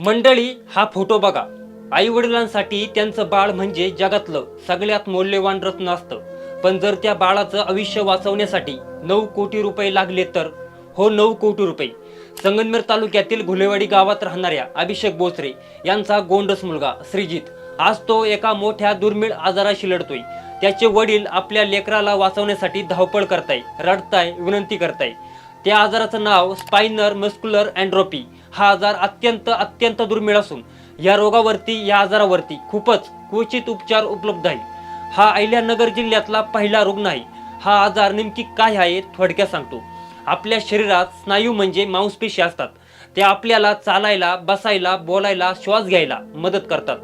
मंडळी हा फोटो बघा. आई वडिलांसाठी त्यांचं बाळ म्हणजे जगातलं सगळ्यात मौल्यवान रत्न असतं. पण जर त्या बाळाचं आयुष्य वाचवण्यासाठी नऊ कोटी रुपये लागले तर? हो नऊ कोटी रुपये. संगनमेर तालुक्यातील घुलेवाडी गावात राहणाऱ्या अभिषेक बोचरे यांचा गोंडस मुलगा श्रीजित. आज तो एका मोठ्या दुर्मिळ आजाराशी लढतोय. त्याचे वडील आपल्या लेकराला वाचवण्यासाठी धावपळ करताय रडताय विनंती करताय. त्या आजाराचं नाव स्पायनर मस्क्युलर अँड्रोपी हा आजार अत्यंत अत्यंत दुर्मिळ असून या रोगावरती या आजारावरती खूपच क्वचित उपचार उपलब्ध आहे हा अहिल्यानगर जिल्ह्यातला पहिला रुग्ण आहे हा आजार नेमकी काय आहे थोडक्यात सांगतो. आपल्या शरीरात स्नायू म्हणजे मांसपेशी असतात. ते आपल्याला चालायला बसायला बोलायला श्वास घ्यायला मदत करतात.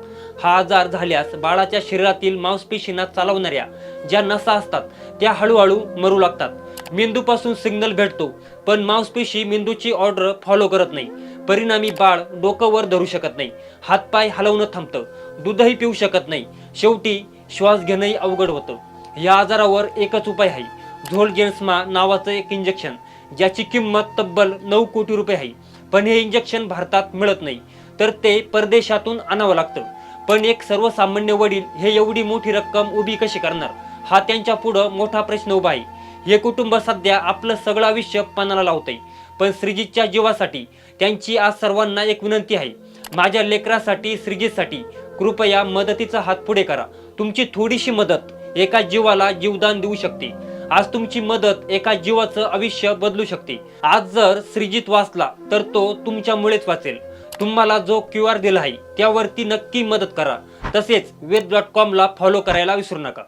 हा आजार झाल्यास बाळाच्या शरीरातील मांसपेशींना चालवणाऱ्या ज्या नसा असतात त्या हळूहळू मरू लागतात. मेंदूपासून सिग्नल भेटतो पण मांसपेशी मेंदूची ऑर्डर फॉलो करत नाही. परिणामी बाळ डोकं वर धरू शकत नाही. हातपाय हलवणं थांबतं. दूधही पिऊ शकत नाही. शेवटी श्वास घेणंही अवघड होतं. या आजारावर एकच उपाय आहे. झोलजेन्स्मा नावाचं एक इंजेक्शन ज्याची किंमत तब्बल नऊ कोटी रुपये आहे. पण हे इंजेक्शन भारतात मिळत नाही. तर ते परदेशातून आणावं लागतं. पण एक सर्वसामान्य वडील हे एवढी मोठी रक्कम उभी कशी करणार? हा त्यांच्या पुढं मोठा प्रश्न उभा आहे. हे कुटुंब सध्या आपलं सगळं आयुष्य पणाला लावतंय. पण श्रीजितच्या जीवासाठी त्यांची आज सर्वांना एक विनंती आहे. माझ्या लेकरासाठी श्रीजितसाठी कृपया मदतीचा हात पुढे करा. तुमची थोडीशी मदत एका जीवाला जीवदान देऊ शकते. आज तुमची मदत एका जीवाचं आयुष्य बदलू शकते. आज जर श्रीजित वाचला तर तो तुमच्यामुळेच वाचेल. तुम्हाला जो क्यू आर दिला आहे त्यावरती नक्की मदत करा. तसेच वेद डॉट कॉमला फॉलो करायला विसरू नका.